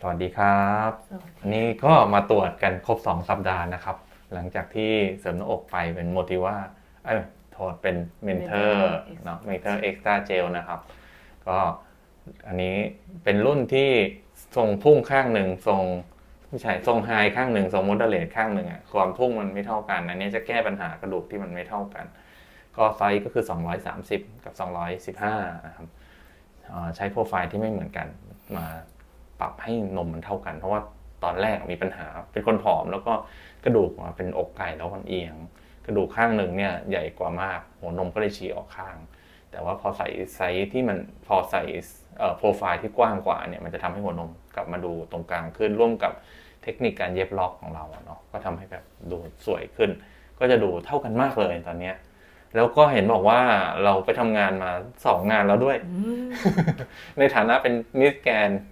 สวัสดีครับสวัสดีอันนี้ก็มาตรวจกันครบ 2 สัปดาห์นะครับ หลังจากที่เสริมหน้าอกไปเป็นโมทิว่าเอ้ยโทษเป็นเมนเทอร์เนาะเมนเทอร์เอ็กซ์ตร้าเจลนะครับ ก็อันนี้เป็นรุ่นที่ทรงพุ่งข้างหนึ่งทรงไม่ใช่ทรงไฮข้างหนึ่งทรงม o เ e เล e ข้างหนึ่งอะความพุ่งมันไม่เท่ากัน อันนี้จะแก้ปัญหากระดูกที่มันไม่เท่ากัน ก็ไซส์ก็คือ 230 กับ 215 นะครับอ่าใช้โปรไฟล์ที่ไม่เหมือนกันมา ปรับให้นมมันเท่ากัน เพราะว่าตอนแรกมีปัญหาเป็นคนผอม แล้วก็กระดูกมาเป็นอกไก่แล้วมันเอียง กระดูกข้างหนึ่งเนี่ยใหญ่กว่ามาก หัวนมก็เลยฉีกออกข้าง แต่ว่าพอใส่ไซส์ที่มันพอใส่เอ่อโปรไฟล์ที่กว้างกว่าเนี่ยมันจะทำให้หัวนมกลับมาดูตรงกลางขึ้นร่วมกับเทคนิคการเย็บล็อกของเราอะเนาะก็ทำให้แบบดูสวยขึ้น ก็จะดูเท่ากันมากเลยตอนเนี้ยแล้วก็เห็นบอกว่าเราไปทำงานมาสองงานแล้วด้วยอืมในฐานะเป็นมิสแกนใช่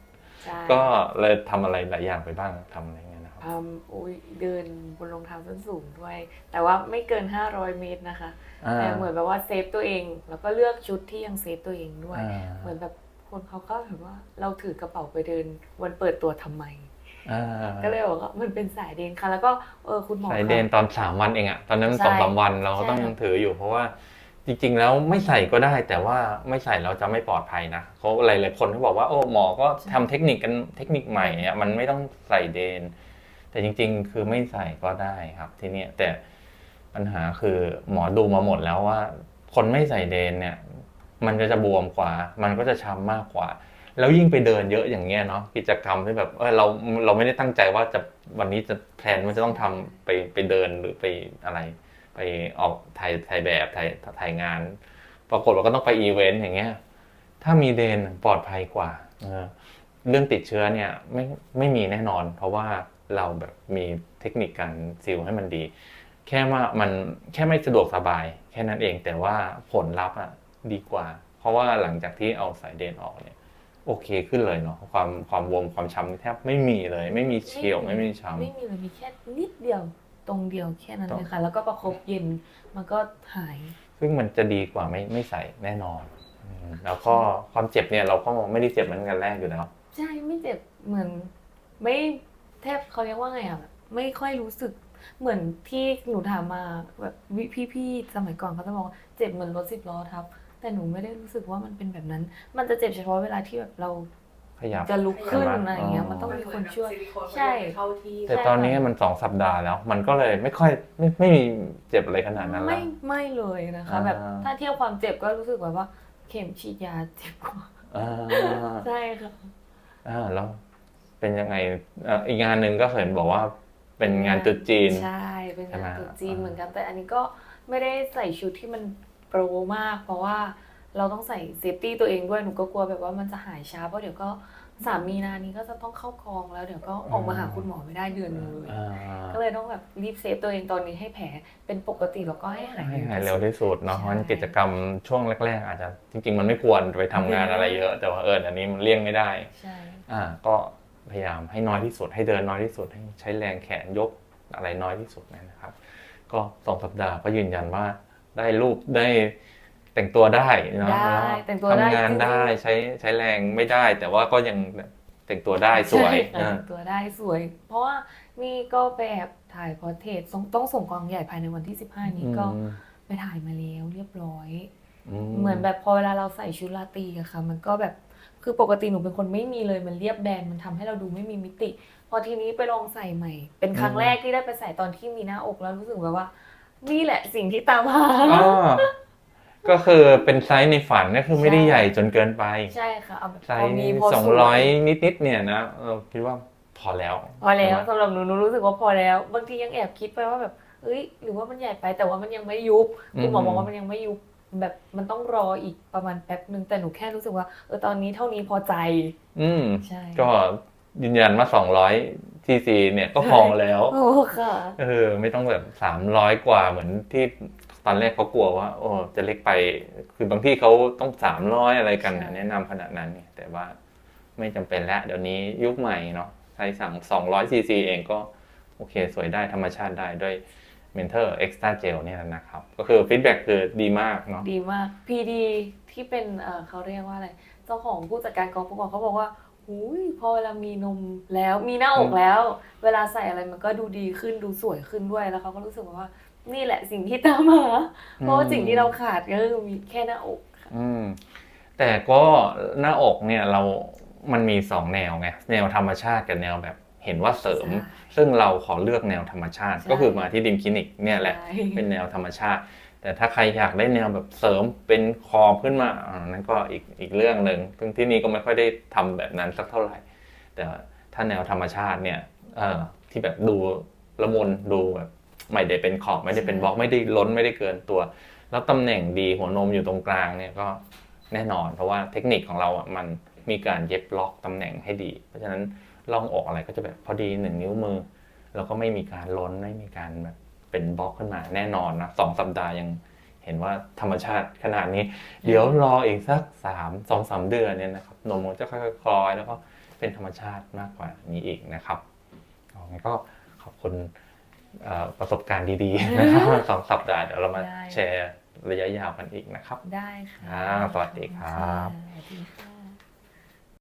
ก็เลยทำอะไรหลายอย่างไปบ้างทำอะไรเงี้ยนะครับทำอุ้ยเดินบนรองเท้าส้นสูงด้วย แต่ว่าไม่เกิน 500 เมตรนะคะอ่าแต่เหมือนแบบว่าเซฟตัวเอง แล้วก็เลือกชุดที่ยังเซฟตัวเองด้วยอ่าเหมือนแบบคนเขาก็แบบว่าเราถือกระเป๋าไปเดินวันเปิดตัวทำไมอ่าก็เลยบอกว่ามันเป็นสายเดนค่ะ แล้วก็เออคุณหมอใส่คะเดนตอนสามวันเองอะตอนนั้นใช่สองสามวันเราก็ต้องใช่ถืออยู่เพราะว่า จริงๆแล้วไม่ใส่ก็ได้ แต่ว่าไม่ใส่เราจะไม่ปลอดภัยนะเขาหลายๆคนเขาบอกว่าโอ้หมอก็ทำเทคนิคกันเทคนิคใหม่อะมันไม่ต้องใส่เดน แต่จริง ๆ คือไม่ใส่ก็ได้ครับที่นี่แต่ปัญหาคือหมอดูมาหมดแล้วว่า คนไม่ใส่เดนเนี่ย มันก็จะบวมกว่า มันก็จะช้ำมากกว่า แล้วยิ่งไปเดินเยอะอย่างเงี้ยเนาะกิจกรรมที่แบบเออเราเราไม่ได้ตั้งใจว่าจะวันนี้จะแพลนว่าจะต้องทำไปไปเดินหรือไปอะไร ไปออกถ่ายถ่ายแบบถ่ายถ่ายงาน ปรากฏว่าก็ต้องไปอีเวนต์อย่างเงี้ย ถ้ามีเดนปลอดภัยกว่าเออเรื่องติดเชื้อเนี่ยไม่ไม่มีแน่นอน เพราะว่าเราแบบมีเทคนิคการซีลให้มันดี แค่ว่ามันแค่ไม่สะดวกสบาย แค่นั้นเองแต่ว่าผลลัพธ์อะดีกว่า เพราะว่าหลังจากที่เอาสายเดนออกเนี่ยโอเคขึ้นเลยเนาะความความบวมความช้ำแทบไม่มีเลย ไม่มีเฉียวไม่มีช้ำไม่มีเลยมีแค่นิดเดียว ตรงเดียวแค่นั้นตรงเลยค่ะ แล้วก็ประคบเย็นมันก็หาย ซึ่งมันจะดีกว่าไม่ไม่ใส่แน่นอนอืมแล้วก็ความเจ็บเนี่ยเราก็ไม่ได้เจ็บเหมือนกันแรกอยู่แล้ว ใช่ไม่เจ็บเหมือน ไม่แทบเขาเรียกว่าไงอะแบบไม่ค่อยรู้สึกเหมือนที่หนูถามมาแบบวิพี่ๆสมัยก่อนเขาจะบอกว่าเจ็บเหมือนรถสิบล้อทับ แต่หนูไม่ได้รู้สึกว่ามันเป็นแบบนั้น มันจะเจ็บเฉพาะเวลาที่แบบเรา ขยับ จะลุกขึ้นใช่ไหมอะไรอย่างเงี้ยอ๋อมันต้องมีคนช่วยซิลิโคนใช่ เข้าที่แต่ตอนนี้มันสองสัปดาห์แล้ว มันก็เลยไม่ค่อยไม่ไม่มีเจ็บอะไรขนาดนั้นแล้ไม่วไม่เลยนะคะอ่าแบบถ้าเทียบความเจ็บก็รู้สึกแบบว่า เข็มฉีดยาเจ็บกว่าอ่าใช่ค่ะ อ่าแล้วเป็นยังไงอะอีกงานหนึ่งก็เห็นบอกว่าเป็นงานตรุษจีน ใช่ เป็นใช่ไหมงานตรุษจีนอ่า เหมือนกันแต่อันนี้ก็ไม่ได้ใส่ชุดที่มันโปรมาก เพราะว่า เราต้องใส่เซฟตี้ตัวเองด้วยหนูก็กลัวแบบว่ามันจะหายช้าเพราะเดี๋ยวก็สามมีนานี้ก็จะต้องเข้ากองแล้วเดี๋ยวก็ออกมาหาคุณหมอไม่ได้เดือนหนึงเลยอ่าก็เลยต้องแบบรีบเซฟตัวเองตอนนี้ให้แผลเป็นปกติแล้วก็ให้หายให้หายเร็วที่สุดเนาะเพใช่ราะฉะนั้นกิจกรรมช่วงแรก ๆ อาจจะจริงๆมันไม่ควรไปทำงานอะไรเยอะ แต่ว่าเอออันนี้มันเลี่ยงไม่ได้ใช่อ่าก็พยายามให้น้อยที่สุดให้เดินน้อยที่สุดให้ใช้แรงแขนยกอะไรน้อยที่สุดนะครับ ก็สองสัปดาห์ก็ยืนยันว่าได้รูปได้ แต่งตัวได้เนาะได้แล้วแต่งตัวได้ทำงานจริงๆได้ใช้ใช้แรงไม่ได้ แต่ว่าก็ยังแต่งตัวได้สวยใช่ค่ะอ่าแต่งตัวได้สวย เพราะว่านี่ก็ไปแอบถ่ายพอร์เทรตต้องต้องส่งกองใหญ่ภายในวันที่ 15 นี้ก็อืมไปถ่ายมาแล้วเรียบร้อยอืเหมือนแบบพอเวลาเราใส่ชุดราตรีอะค่ะ มันก็แบบคือปกติหนูเป็นคนไม่มีเลยมันเรียบแบนมันทำให้เราดูไม่มีมิติ พอทีนี้ไปลองใส่ใหม่ เป็นครั้งแรกที่ได้ไปใส่ตอนที่มีหน้าอกแล้วรู้สึกแบบว่า นี่แหละสิ่งที่ตามหาอ๋อ ก็คือเป็นไซส์ในฝันก็คือไม่ได้ใช่ใหญ่จนเกินไป ใช่ค่ะเอาแบบไซพอส์มีพอสองวยร้อยนิดๆเนี่ยนะเราคิดว่าพอแล้วพอแล้วสำหรับหนูหนูรู้สึกว่าพอแล้ว บางทียังแอบคิดไปว่าแบบเอ้ยหรือว่ามันใหญ่ไปแต่ว่ามันยังไม่ยุบคุณหมออืมบอกว่ามันยังไม่ยุบแบบมันต้องรออีกประมาณแป๊บหนึ่งแต่หนูแค่รู้สึกว่าเออตอนนี้เท่านี้พอใจ อืมใช่ ก็ยืนยันว่า200ซีซีเนี่ยก็พอแล้วโอ้ค่ะเออไม่ต้องแบบ300กว่าเหมือนที่ ตอนแรกเขากลัวว่า โอ้จะเล็กไป คือบางที่เขาต้อง300อะไรกันนะแนะนำขนาดนั้นเนี่ยแต่ว่าไม่จำเป็นแล้วเดี๋ยวนี้ยุคใหม่เนาะใช้สั่ง200ซีซีเองก็โอเค สวยได้ธรรมชาติได้ด้วย Mentor Extra Gel เนี่ยนะครับ ก็คือฟีดแบ็กคือดีมากเนาะดีมาก PD ที่เป็นเออเขาเรียกว่าอะไรเจ้าของผู้จัดการกองประกวดเขาบอกว่าหุยพอเวลามีนมแล้วมีหน้าอกแล้ว เวลาใส่อะไรมันก็ดูดีขึ้นดูสวยขึ้นด้วยแล้วเขาก็รู้สึกว่า นี่แหละสิ่งที่ตามมาเพราะว่าสิ่งที่เราขาดก็คือมีแค่หน้าอกค่ะอืมแต่ก็หน้าอกเนี่ยเรา มันมีสองแนวไงแนวธรรมชาติกับแนวแบบเห็นว่าเสริมใช่ซึ่งเราขอเลือกแนวธรรมชาติใช่ก็คือมาที่ดิมคลินิกเนี่ยแหละใช่เป็นแนวธรรมชาติ แต่ถ้าใครอยากได้แนวแบบเสริมเป็นคอขึ้นมาอ่านั่นก็อีกอีกเรื่องหนึ่งซึ่งที่นี่ก็ไม่ค่อยได้ทำแบบนั้นสักเท่าไหร่ แต่ถ้าแนวธรรมชาติเนี่ยเอ่อที่แบบดูละมุนดูแบบ ไม่ได้เป็นขอบไม่ได้เป็นบล็อกไม่ได้ล้นไม่ได้เกินตัว แล้วตำแหน่งดีหัวนมอยู่ตรงกลางเนี่ยก็แน่นอน เพราะว่าเทคนิคของเราอะมันมีการเย็บล็อกตำแหน่งให้ดี เพราะฉะนั้นร่องอกอะไรก็จะแบบพอดีหนึ่งนิ้วมือ แล้วก็ไม่มีการล้นไม่มีการแบบเป็นบล็อกขึ้นมาแน่นอนนะสองสัปดาห์ยังเห็นว่าธรรมชาติขนาดนี้ เดี๋ยวรออีกสักสามสองสามเดือนเนี่ยนะครับนมมันจะค่อยๆคลอยแล้วก็เป็นธรรมชาติมากกว่านี้อีกนะครับเอางั้นก็ขอบคุณเอ่อ ประสบการณ์ดีๆนะครับสองสัปดาห์เดี๋ยวเรามาได้แชร์ระยะยาวกันอีกนะครับ ได้ค่ะอ่าสวัสดีครับสวัสดีค่ะ